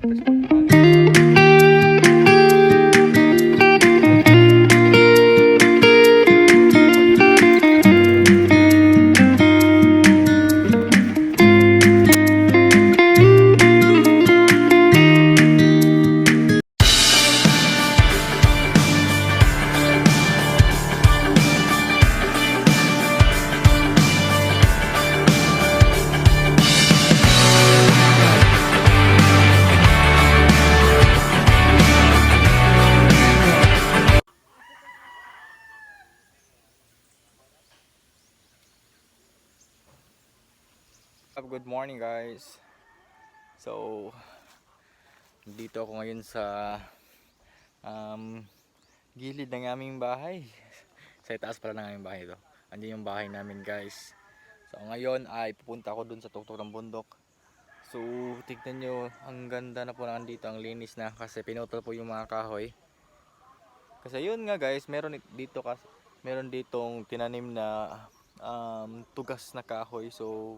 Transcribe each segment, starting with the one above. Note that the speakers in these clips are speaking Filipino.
Thank you. Good morning guys. So, dito ako ngayon sa um, gilid ng aming bahay. Sa itaas pala ng aming bahay ito. Andiyan yung bahay namin guys. So ngayon ay pupunta ako dun sa tuktok ng bundok. So tignan nyo, ang ganda na po na dito, ang linis na kasi pinutol po yung mga kahoy. Kasi yun nga guys, meron dito kas meron ditong tinanim na um, tugas na kahoy. So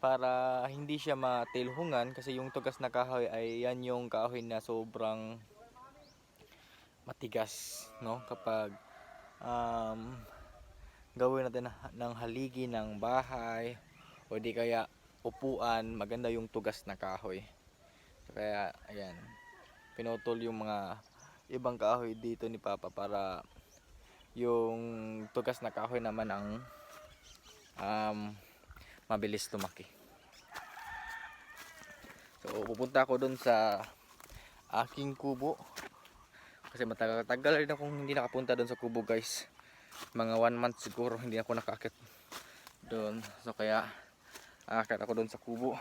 para hindi siya matilhungan kasi yung tugas na kahoy ay yan yung kahoy na sobrang matigas no? Kapag um, gawin natin na- ng haligi ng bahay o di kaya upuan maganda yung tugas na kahoy. Kaya ayan pinutol yung mga ibang kahoy dito ni Papa para yung tugas na kahoy naman ang um, mabilis lumaki. So pupunta ako doon sa aking kubo. Kasi matagal-tagal rin akong hindi nakapunta doon sa kubo guys. Mga one month siguro hindi ako nakakit doon. So kaya akit ako doon sa kubo.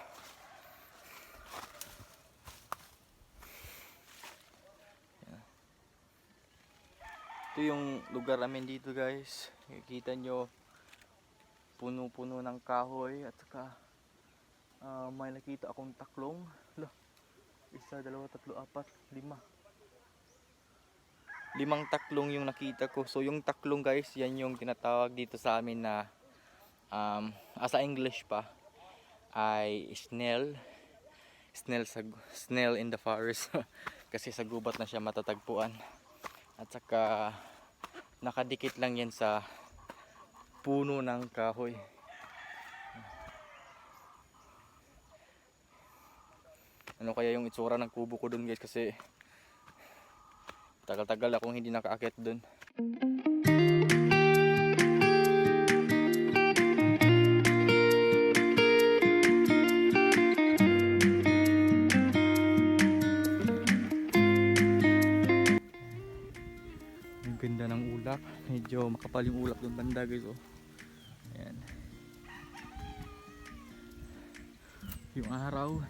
Ito yung lugar namin dito guys. Kita nyo puno-puno ng kahoy at saka ah, may nakita akong taklong. Lah, isa, dalawa, tatlo, apat, lima. Limang taklong yung nakita ko. So yung taklong guys yan yung tinatawag dito sa amin na um, asa English pa ay snail. Snail sa snail in the forest. Kasi sa gubat na siya matatagpuan. At saka nakadikit lang yan sa puno ng kahoy. Ano kaya yung itsura ng kubo ko dun guys kasi tagal-tagal akong hindi nakaakit dun. Ang ganda ng ulap. Medyo makapal yung ulap doon banda guys oh. Yung araw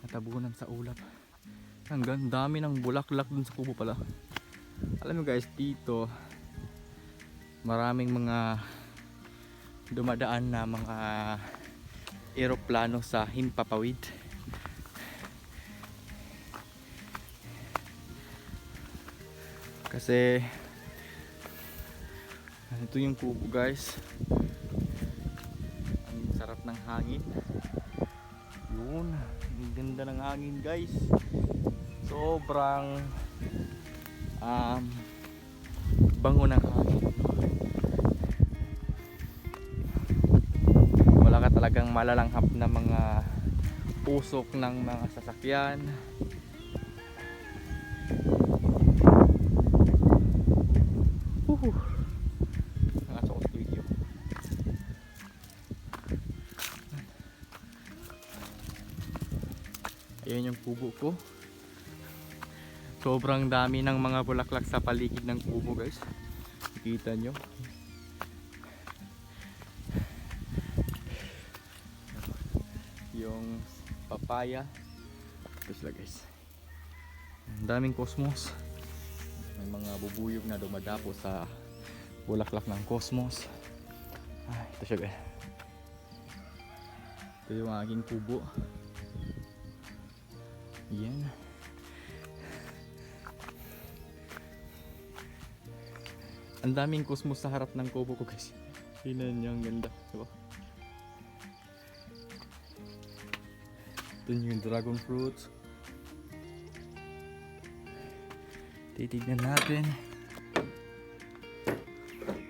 natabunan sa ulap. Hanggang dami ng bulaklak dun sa kubo pala. Alam mo guys, dito maraming mga dumadaan na mga eroplano sa Himpapawid. Kasi ito yung kubo guys. Ang sarap ng hangin. Yun, ang ganda ng hangin guys. Sobrang um, bango ng hangin. Wala ka talagang malalanghap na mga usok ng mga sasakyan. Kubo ko. Sobrang dami ng mga bulaklak sa paligid ng kubo guys. Kita nyo. Yung papaya. Ito sila guys. Ang daming cosmos. May mga bubuyog na dumadapo sa bulaklak ng cosmos. Ah, ito siya guys. Ito yung aking kubo. Yan. Ang daming cosmos sa harap ng kubo ko guys. Tingnan niyo ang ganda, diba? Doon yung dragon fruit. Titignan natin.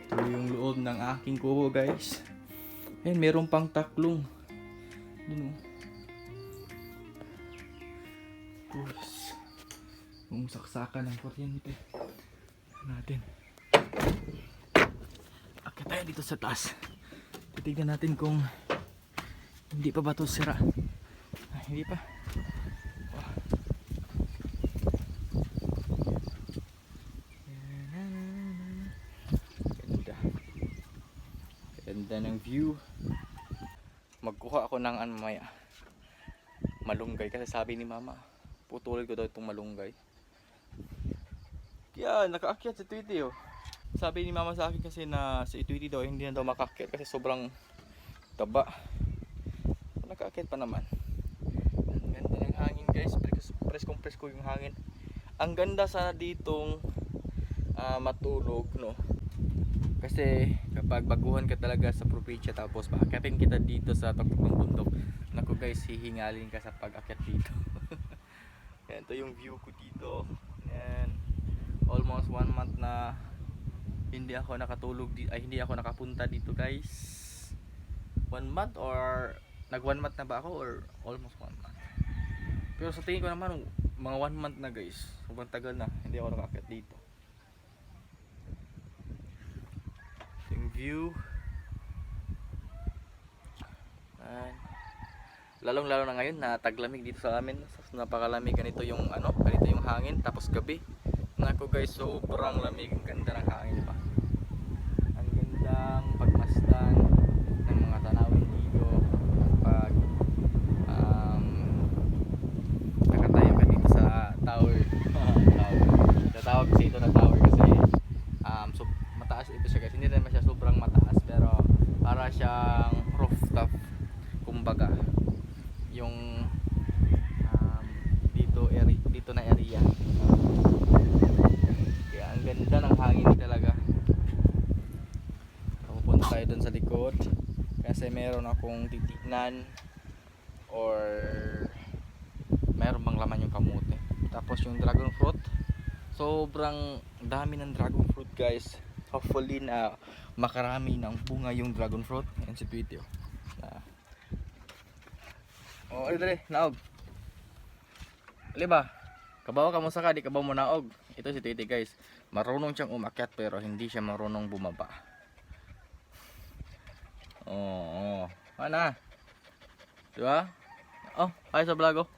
Ito yung loob ng aking kubo guys. Ayan, meron pang taklong. Doon oh. Tapos, yung saksakan ng kuryente. Natin. Akit tayo dito sa taas. Titignan natin kung hindi pa ba ito sira. Ah, hindi pa. Oh. Ganda. Ganda ng view. Magkuha ako ng ano maya. Malunggay kasi sabi ni mama, putulin ko daw itong malunggay. Kaya nakaakyat sa Tweety oh. Sabi ni mama sa akin kasi na si Tweety daw hindi na daw makaakyat kasi sobrang taba. Nakaakyat pa naman. Ang ganda ng hangin guys. Preskong presko yung hangin. Ang ganda sana ditong ah, matulog no. Kasi kapag baguhan ka talaga sa probinsya tapos paakyatin kita dito sa tuktok ng bundok. Naku guys, hihingalin ka sa pag-akyat dito. Yan, ito yung view ko dito. Yan. Almost one month na hindi ako nakatulog di ay hindi ako nakapunta dito guys. One month or nag one month na ba ako or almost one month. Pero sa tingin ko naman mga one month na guys. Sobrang tagal na hindi ako nakaakyat dito. Ito yung view. Yan. Lalong lalo na ngayon na taglamig dito sa amin. Napakalamig ganito yung ano, ganito yung hangin tapos gabi. Nako guys, sobrang lamig. Ang ganda ng hangin pa. Ang gandang pagmasdan ng mga tanawin dito. Pag um, nakatayo ka dito sa tower. tower. Tatawag kasi ito na tower kasi um, so, mataas ito siya guys. Hindi naman siya sobrang mataas pero para siyang rooftop kumbaga yung um, dito area dito na area kaya ang ganda ng hangin talaga pupunta tayo dun sa likod kasi meron titignan or meron bang laman yung kamote tapos yung dragon fruit sobrang dami ng dragon fruit guys hopefully na makarami ng bunga yung dragon fruit yan si Tweety oh. Na- Oh, ali dali, ba? Kabawa ka mo sa ka, di kabaw mo naog. Ito si Titi guys. Marunong siyang umakyat pero hindi siya marunong bumaba. Oh, oh. Ano? Di ba? Oh, ay sa vlog oh.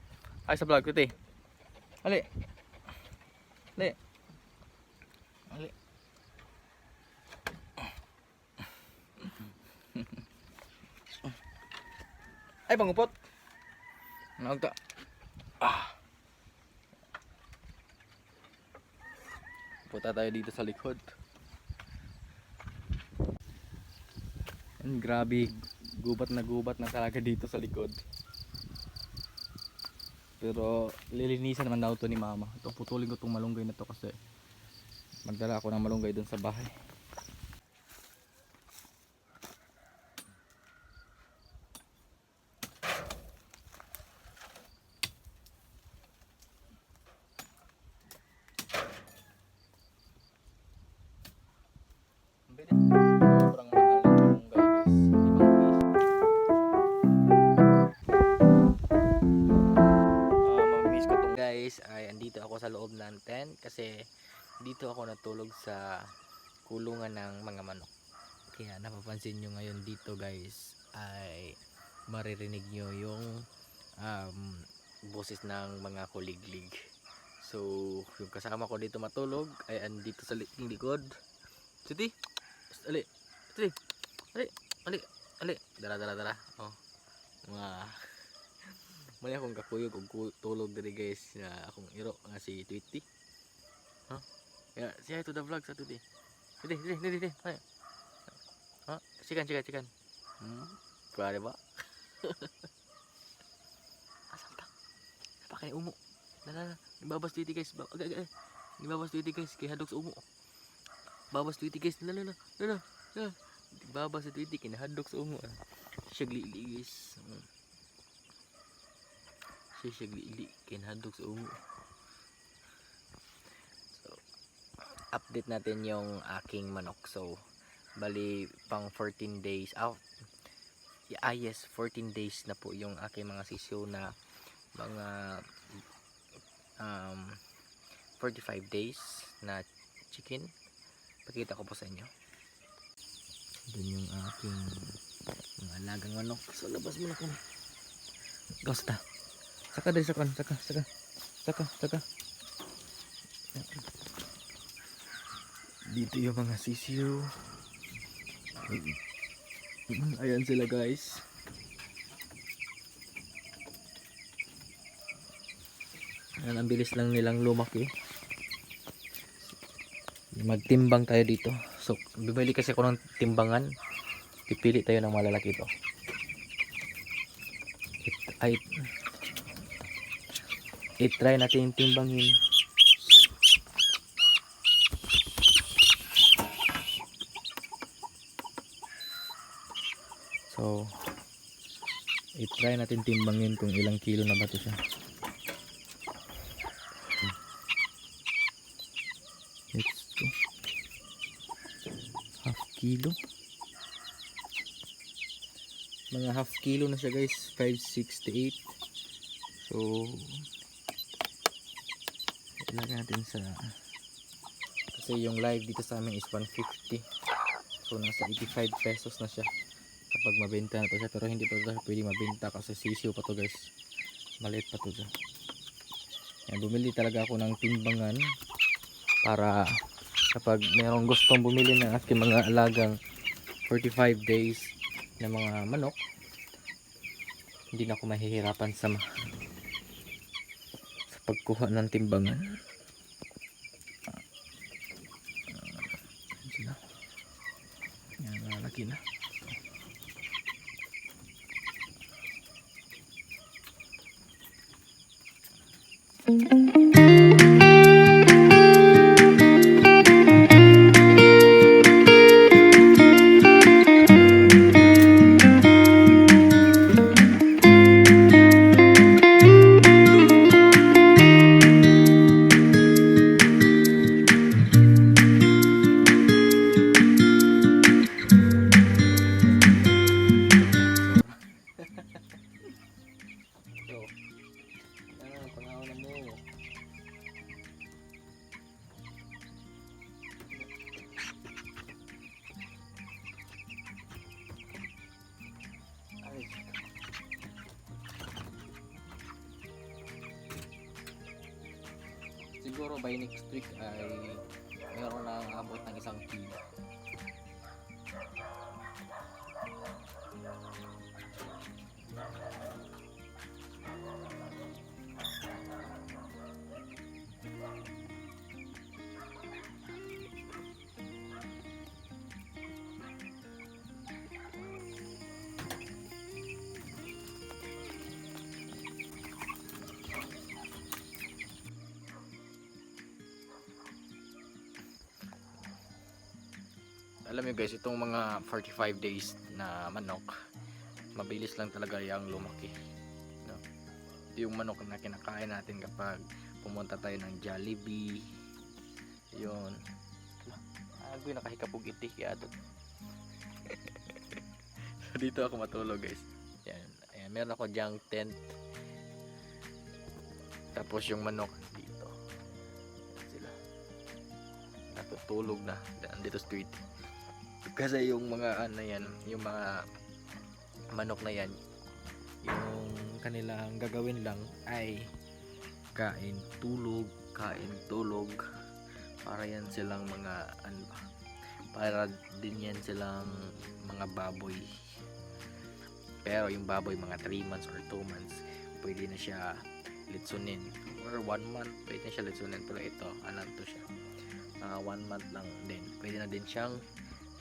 Ay sa vlog, Titi. Ali. Ali. Ali. Ay, pangupot. Naog ta. Ah. Punta tayo dito sa likod. Yan, grabe. Gubat na gubat na talaga dito sa likod. Pero lilinisan naman daw to ni mama. Ito putulin ko tong malunggay na to kasi magdala ako ng malunggay doon sa bahay. Kulungan ng mga manok. Kaya napapansin nyo ngayon dito guys ay maririnig nyo yung um, boses ng mga kuliglig. So, yung kasama ko dito matulog ay andito sa li- likod. Siti, ali, ali, ali, ali, ali, dara, dara, dara. Oh, mga Mali akong kakuyog og ku- tulog diri guys na akong iro nga si Tweety. Ha? Ya, siya ito the vlog sa today. Dili, dili, dili, dili. Ha? Sikan, sikan, sikan. Hmm? Kuwari ba? Asan ta? Napakay umo. Dala, ibabas Tweety guys. Agad, agad. Ibabas Tweety guys kay hadok sa umo. Babas Tweety guys. Lala, lala, lala. lala. Babas sa Tweety kinahadok sa umo. Siya glili guys. Hmm siya siya glili kinahadlok sa umo so update natin yung aking manok. So, bali pang 14 days. Ah, ah yes, 14 days na po yung aking mga sisiyo na mga um, 45 days na chicken. Pakita ko po sa inyo. Doon yung aking mga alagang manok. So, labas mo na ko. Basta. Saka din, saka, saka, saka. Saka, saka. Dito yung mga sisiyo. Ayan sila guys. Ayan, ang bilis lang nilang lumaki. Magtimbang tayo dito. So, bibili kasi ako ng timbangan. Pipili tayo ng malalaki to. It, ay, i-try natin timbangin. So, i-try natin timbangin kung ilang kilo na ba ito siya. Let's go. Half kilo. Mga half kilo na siya guys. 568. So, ilagay natin sa kasi yung live dito sa amin is 150 so nasa 85 pesos na siya kapag mabenta na to siya pero hindi pa to pwede mabenta kasi sisiyo pa to guys. Maliit pa to siya Yan, bumili talaga ako ng timbangan para kapag mayroong gustong bumili ng aking mga alagang 45 days na mga manok hindi na ako mahihirapan sa sa pagkuha ng timbangan. Yan malalaki na So, พริ alam nyo guys itong mga 45 days na manok mabilis lang talaga yung lumaki no? ito yung manok na kinakain natin kapag pumunta tayo ng Jollibee yun. Agoy nakahikapog iti kaya doon. Dito ako matulog guys. Yan, ayan, meron ako dyang tent. Tapos yung manok dito. Sila. Natutulog na. Dito street kasi yung mga ano yan yung mga manok na yan yung kanilang gagawin lang ay kain tulog kain tulog. Para yan silang mga ano ba para din yan silang mga baboy. Pero yung baboy mga 3 months or 2 months pwede na siya litsunin. Or 1 month pwede na siya litsunin. Pero ito ano to siya. 1 month lang din. Pwede na din siyang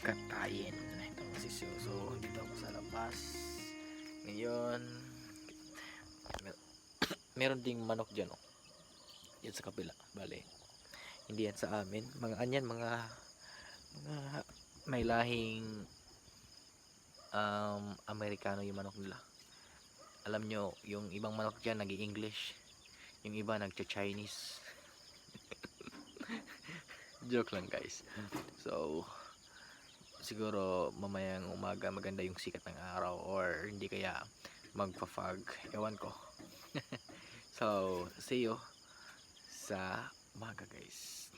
katayin. Itong sisyo so dito ako sa labas. Ngayon mer- meron ding manok dyan oh. yan sa kapila bale. Hindi yan sa amin. Mga anyan mga mga may lahing um, Amerikano yung manok nila. Alam nyo yung ibang manok dyan nag english yung iba nagcha Chinese Joke lang guys. So, siguro mamayang umaga maganda yung sikat ng araw or hindi kaya magpa-fog. Ewan ko. so, see you sa umaga guys.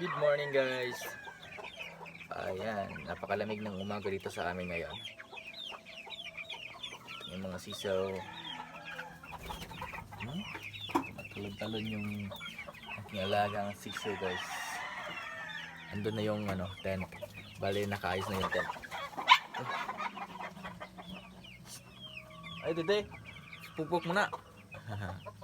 Good morning guys. Ayan, napakalamig ng umaga dito sa amin ngayon. Yung mga sisaw. Hmm? Talon-talon yung aking alagang sisaw guys. Andun na yung ano, tent. Bali, nakaayos na yung tent. Ay, dede. Pupuk mo na.